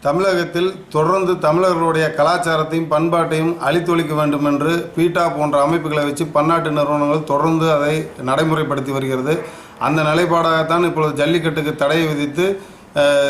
தமிழகத்தில் தொடர்ந்து தமிழர்களுடைய கலாச்சாரத்தையும் பண்பாட்டையும் அழித்தொழிக்க வேண்டும் என்று பீட்டா போன்ற அமைப்புகளை வச்சு பன்னாட்டு நிறுவனங்கள் தொடர்ந்து அதை நடைமுறைப்படுத்தி வருகிறது. அந்த நிலைப்பாடாகத்தான் இப்பொழுது ஜல்லிக்கட்டுக்கு தடை விதித்து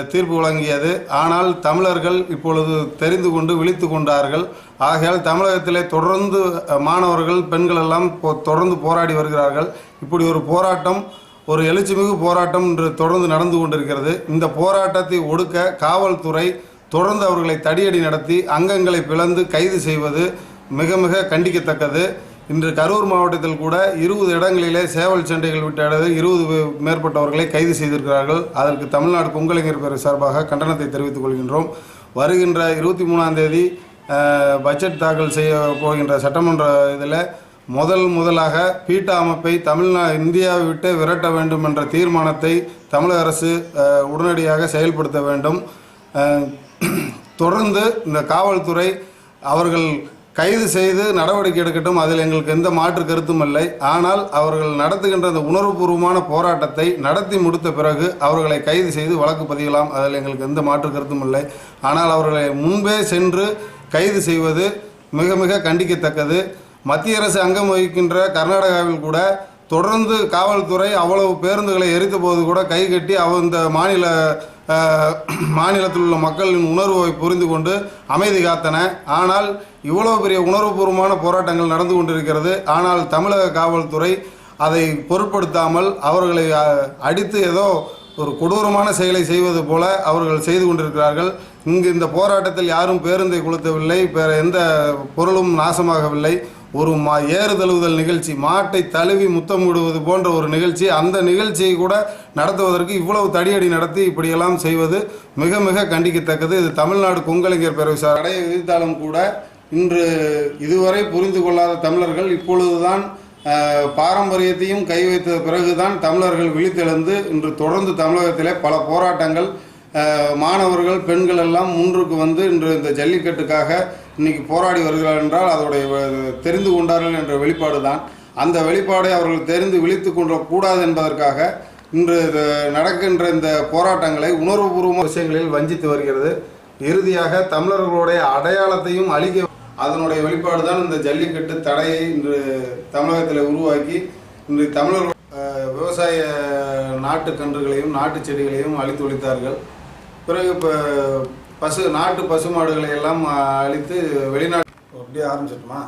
தீர்ப்பு வழங்கியது. ஆனால் தமிழர்கள் இப்பொழுது தெரிந்து கொண்டு விழித்து கொண்டார்கள். ஆகையால் தமிழகத்திலே தொடர்ந்து மாணவர்கள் பெண்கள் எல்லாம் போ- தொடர்ந்து போராடி வருகிறார்கள். இப்படி ஒரு போராட்டம் ஒரு எழுச்சிமிகு போராட்டம் இன்று தொடர்ந்து நடந்து கொண்டிருக்கிறது. இந்த போராட்டத்தை ஒடுக்க காவல்துறை தொடர்ந்து அவர்களை தடியடி நடத்தி அங்கங்களை பிளந்து கைது செய்வது மிக மிக கண்டிக்கத்தக்கது. இன்று கரூர் மாவட்டத்தில் கூட இருபது இடங்களிலே சேவல் சண்டைகள் விட்ட இருபது மேற்பட்டவர்களை கைது செய்திருக்கிறார்கள். அதற்கு தமிழ்நாடு பொங்கலைஞர் பேர் சார்பாக கண்டனத்தை தெரிவித்துக் கொள்கின்றோம். வருகின்ற இருபத்தி மூணாம் தேதி பட்ஜெட் தாக்கல் செய்ய போகின்ற சட்டமன்ற இதில் முதல் முதலாக பீட்டா அமைப்பை தமிழ்நா இந்தியாவை விட்டு விரட்ட வேண்டும் என்ற தீர்மானத்தை தமிழக அரசு உடனடியாக செயல்படுத்த வேண்டும். தொடர்ந்து இந்த காவல்துறை அவர்கள் கைது செய்து நடவடிக்கை எடுக்கட்டும். அதில் எங்களுக்கு எந்த மாற்று கருத்தும் இல்லை. ஆனால் அவர்கள் நடத்துகின்ற அந்த உணர்வுபூர்வமான போராட்டத்தை நடத்தி முடித்த பிறகு அவர்களை கைது செய்து வழக்கு பதியலாம். அதில் எங்களுக்கு எந்த மாற்று கருத்தும் இல்லை. ஆனால் அவர்களை முன்பே சென்று கைது செய்வது மிக மிக கண்டிக்கத்தக்கது. மத்திய அரசு அங்கம் வகிக்கின்ற கர்நாடகாவில் கூட தொடர்ந்து காவல்துறை அவ்வளவு பேருந்துகளை எரித்த போது கூட கை கட்டி அவ இந்த மாநில மாநிலத்தில் உள்ள மக்களின் உணர்வை புரிந்து கொண்டு அமைதி காத்தன. ஆனால் இவ்வளவு பெரிய உணர்வுபூர்வமான போராட்டங்கள் நடந்து கொண்டிருக்கிறது. ஆனால் தமிழக காவல்துறை அதை பொருட்படுத்தாமல் அவர்களை அடித்து ஏதோ ஒரு கொடூரமான செயலை செய்வது போல அவர்கள் செய்து கொண்டிருக்கிறார்கள். இங்கு இந்த போராட்டத்தில் யாரும் பேருந்தை கொளுத்தவில்லை. வேற எந்த பொருளும் நாசமாகவில்லை. ஒரு மா ஏறு தழுவுதல் நிகழ்ச்சி மாட்டை தழுவி முத்தமிடுவது போன்ற ஒரு நிகழ்ச்சி அந்த நிகழ்ச்சியை கூட நடத்துவதற்கு இவ்வளவு தடியடி நடத்தி இப்படியெல்லாம் செய்வது மிக மிக கண்டிக்கத்தக்கது. இது தமிழ்நாடு கொங்கலைஞர் பேரவை சார். தடையை விதித்தாலும் கூட இன்று இதுவரை புரிந்து கொள்ளாத தமிழர்கள் இப்பொழுதுதான் பாரம்பரியத்தையும் கை வைத்த பிறகுதான் தமிழர்கள் விழித்தெழுந்து இன்று தொடர்ந்து தமிழகத்திலே பல போராட்டங்கள் மாணவர்கள் பெண்கள் எல்லாம் முன்றுக்கு வந்து இன்று இந்த ஜல்லிக்கட்டுக்காக இன்னைக்கு போராடி வருகிறார்கள் என்றால் அதோடைய தெரிந்து கொண்டார்கள் என்ற வெளிப்பாடு தான் அந்த வெளிப்பாடை அவர்கள் தெரிந்து விழித்து கொள்ளக்கூடாது என்பதற்காக இன்று நடக்கின்ற இந்த போராட்டங்களை உணர்வுபூர்வமான விஷயங்களில் வஞ்சித்து வருகிறது. இறுதியாக தமிழர்களுடைய அடையாளத்தையும் அழிக்க அதனுடைய வெளிப்பாடு தான் இந்த ஜல்லிக்கட்டு தடையை இன்று தமிழகத்தில் உருவாக்கி இன்று தமிழர்கள் விவசாய நாட்டு கன்றுகளையும் நாட்டு செடிகளையும் அழித்து ஒழித்தார்கள். பிறகு இப்போ பசு நாட்டு பசு மாடுகளை எல்லாம் அழித்து வெளிநாட்டு அப்படியே ஆரம்பிச்சிட்டுமா?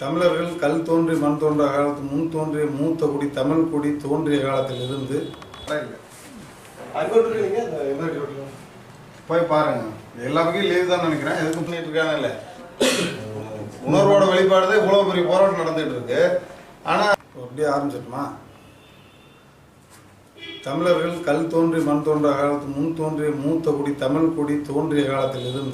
தமிழர்கள் கல் தோன்றி மண் தோன்றிய காலத்து முன் தோன்றிய மூத்த குடி தமிழ் குடி தோன்றிய காலத்தில் இருந்து போய் பாருங்க. எல்லா வகையும் லீவ் தான் நினைக்கிறேன். எதுக்கு பண்ணிட்டு இருக்காங்க இல்லை. உணர்வோட வெளிப்பாடு தான் இவ்வளோ பெரிய போராட்டம் நடந்துட்டு இருக்கு. ஆனால் அப்படியே ஆரம்பிச்சிட்டுமா? தமிழர்கள் கல் தோன்றி மண் தோன்ற காலத்து முன் தோன்றிய மூத்த குடி தமிழ் குடி தோன்றிய காலத்தில் இருந்து